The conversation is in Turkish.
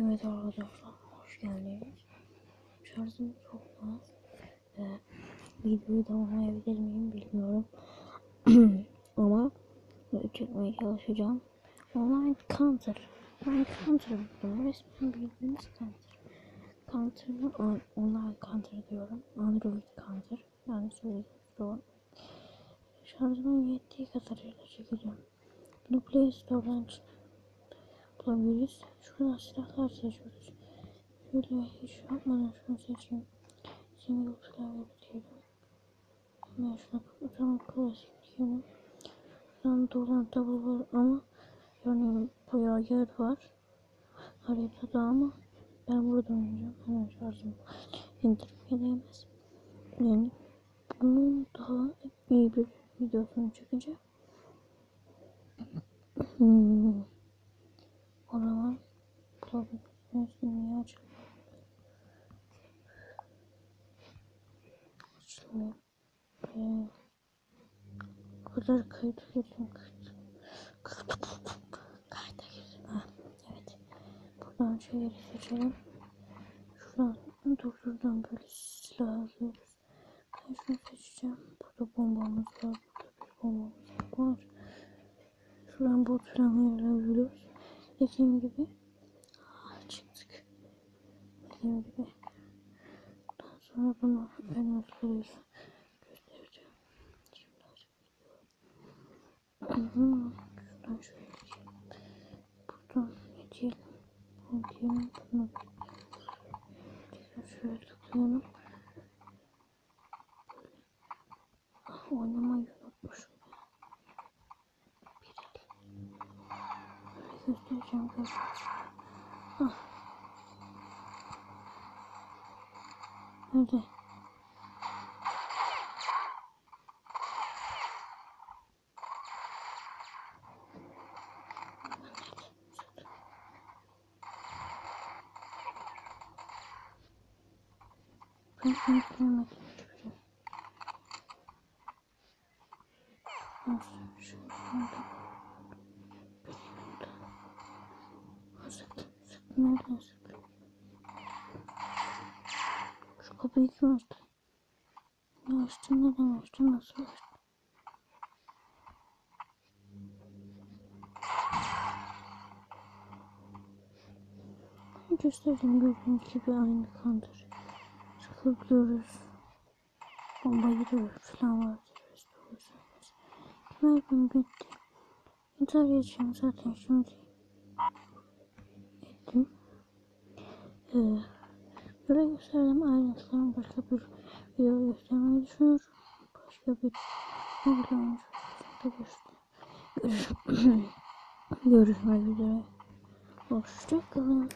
Evet arkadaşlar hoş geldiniz. Şarjım çok az. Ee, videoyu tamamlayabilir miyim bilmiyorum. Ama çekmeye çalışacağım. Online Counter. Ben Counter buldum. Resmen bildiğiniz Counter. Counter'ı on- online Counter diyorum. Android Counter. Yani söylediğim Şarjımın yettiği kadarıyla çekeceğim. Bunu Play Store'dan çık bulabiliriz. Şuradan silahlar seçiyoruz. Şöyle hiç yapmadan şunu seçeyim. Single klavye diyelim. Hemen şuna kapatalım. Klasik diyelim. Şuradan dolan double var ama yani bayağı yer var. Haritada ama ben burada oynayacağım. Hemen şarjım indirmeye değmez. Yani bunun daha iyi bir videosunu çekeceğim. Hmm. Açılmıyor. Ee, o kadar kayıt girdim kayıt. Kayda girdim. Ha, evet. Buradan şeyleri seçelim. Şuradan durdurdan böyle alıyoruz. Ben şunu seçeceğim. Burada bombamız var. Burada bir bombamız var. Şuradan bot falan ayarlayabiliyoruz. Dediğim gibi ah, çıktık. Dediğim gibi daha sonra bunu ben nasıl göstereceğim. Şimdi açıklıyorum. Şuradan şöyle geçelim. Buradan geçelim. Diyelim. Bunu şöyle tıklayalım. Ah, oynamayı unutmuşum. göstereceğim göstereceğim. Ah. Nerede? Kapatıyoruz. Açtım dedim açtım nasıl açtım. Gösterdim gördüğünüz gibi aynı kandır. Sıkılıyoruz. Bomba gidiyor falan var. Mermim bitti. İntihar edeceğim zaten şimdi ettim. Ee, böyle gösterdim ayrıntılarını başka bir video göstermeyi düşünüyorum. Başka bir üzere. Görüşmek üzere. Hoşçakalın.